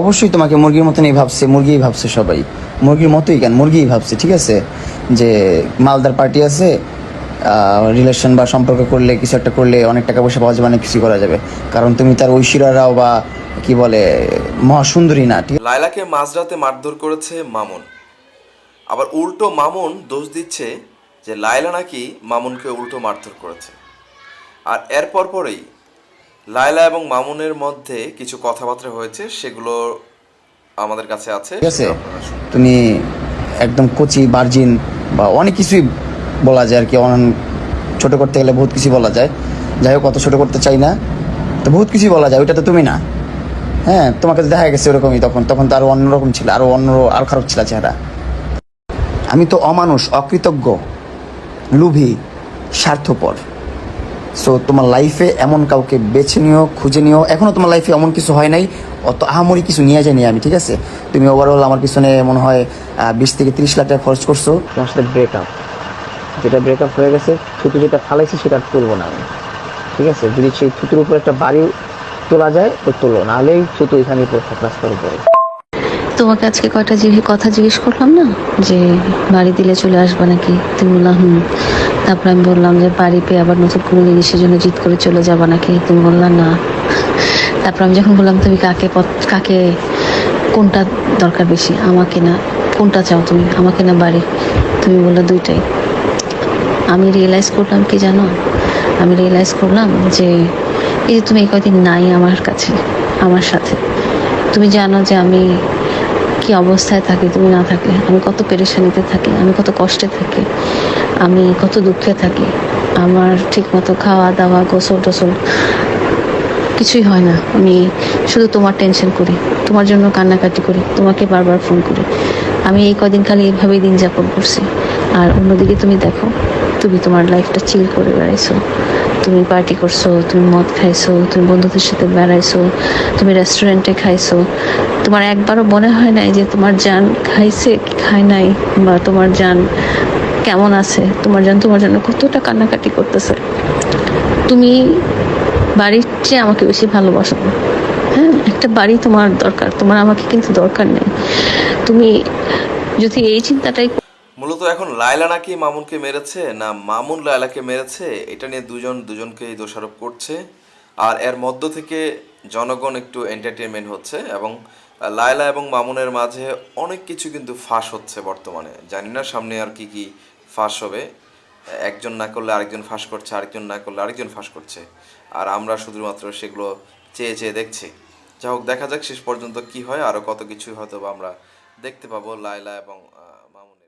অবশ্যই তোমাকে মুরগির মতনই ভাবছে, মুরগিই ভাবছে সবাই। মুরগির মতোই কেন? মুরগিই ভাবছে, ঠিক আছে? যে মালদার পার্টি আছে রিলেশন বা সম্পর্ক করলে, কিছু একটা করলে অনেক টাকা পয়সা পাওয়া যাবে, অনেক কিছু করা যাবে। কারণ তুমি তার ঐশ্বর্য রাও বা কি বলে, মহাসুন্দরী না, ঠিক লায়লাকে মাঝরাতে মারধর করেছে মামুন। আবার উল্টো মামুন দোষ দিচ্ছে যে লায়লা নাকি মামুনকে উল্টো মারধর করেছে। আর এরপর পরেই লায়লা এবং মামুনের মধ্যে কিছু কথাবার্তা হয়েছে, সেগুলো আমাদের কাছে আছে। ঠিক আছে? তুমি একদম কচি, বার্জিন বা অনেক কিছুই বলা যায় আর কি। ছোট করতে গেলে বহুত কিছু বলা যায়। যাই হোক, অত ছোট করতে চাই না। তো বহুত কিছুই বলা যায়, ওইটা তো তুমি না। হ্যাঁ তোমাকে দেখা গেছে ওরকমই তখন। তখন তো আরও অন্যরকম ছিল, আরও অন্য আরও খারাপ ছিল চেহারা। আমি তো অমানুষ, অকৃতজ্ঞ, লুভি, স্বার্থপর। সো তোমার লাইফে এমন কাউকে বেছে নিও, খুঁজে নিও। এখনও তোমার লাইফে এমন কিছু হয় নাই, অত আহামরি কিছু নিয়ে যায়নি আমি, ঠিক আছে? তুমি ওভারঅল আমার পিছনে মনে হয় বিশ থেকে তিরিশ লাখ টাকা খরচ করছ। তোমার সাথে ব্রেকআপ যেটা ব্রেকআপ হয়ে গেছে থুতু যেটা ফালাইছি সেটা তুলবো না আমি, ঠিক আছে? যদি সেই থুতুর উপর একটা বাড়ি তোলা যায়, তো তোলো নাহলেই থুতু এখানে পড়ে রাস্তার উপরে। তোমাকে আজকে কয়টা কথা জিজ্ঞেস করলাম না? যে বাড়ি দিলে চলে আসবে নাকি? তুমি বললাম তারপর আমি বললাম যে, বাড়ি পেয়ে আবার নতুন কোনো জিনিসের জন্য জিত করে চলে যাব নাকি? তুমি বললাম না। তারপর আমি যখন বললাম, তুমি কাকে কাকে, কোনটা দরকার বেশি? আমাকে না, কোনটা চাও তুমি? আমাকে না বাড়ি? তুমি বললে, দুইটাই। আমি রিয়েলাইজ করলাম, কি জানো? আমি রিয়েলাইজ করলাম যে, এই যে তুমি এই কয়দিন নাই আমার কাছে, আমার সাথে। তুমি জানো যে আমি কি অবস্থায় থাকি, তুমি না থাকলে, আমি কত পেরেশানিতে থাকি, আমি কত কষ্টে থাকি। আমি কত দুঃখে থাকি। আমার ঠিক মতো খাওয়া দাওয়া, গোসল টোসল কিছুই হয় না। আমি শুধু তোমার টেনশন করি, তোমার জন্য কান্নাকাটি করি, তোমাকে বারবার ফোন করি। আমি এই কদিন খালি এইভাবেই দিন যাপন করছি। আর অন্যদিকে তুমি দেখো, তুমি তোমার লাইফটা চিল করে বেড়াইছো। তুমি পার্টি করছ, তুমি মদ খাইছো, তুমি বন্ধুদের সাথে বেড়াইছো, তুমি রেস্টুরেন্টে খাইছো। তোমার একবারও মনে হয় নাই যে তোমার যান খাইছে কি খায় নাই, বা তোমার জান কেমন আছে? তোমার জান তোমার জন্য কতটা কান্নাকাটি করতেছে। তুমি বাড়ির চেয়ে আমাকে বেশি ভালোবাসো। হ্যাঁ একটা বাড়ি তোমার দরকার, তোমার আমাকে কিন্তু দরকার নেই। তুমি যদি এই চিন্তাটাই মূলত এখন লায়লা নাকি মামুনকে মেরেছে? না, মামুন লায়লাকে মেরেছে? এটা নিয়ে দুজন, দুজনকেই দোষারোপ করছে। আর এর মধ্য থেকে জনগণ একটু এন্টারটেনমেন্ট হচ্ছে এবং লায়লা এবং মামুনের মাঝে অনেক কিছু কিন্তু ফাঁস হচ্ছে বর্তমানে। জানি না সামনে আর কি কি ফাঁস হবে। একজন না করলে আরেকজন ফাঁস করছে, আরেকজন না করলে আরেকজন ফাঁস করছে। আর আমরা শুধুমাত্র সেগুলো চেয়ে চেয়ে দেখছি। যা হোক, দেখা যাক শেষ পর্যন্ত কি হয় আরও কত কিছু হয়তো আমরা দেখতে পাবো লায়লা এবং মামুন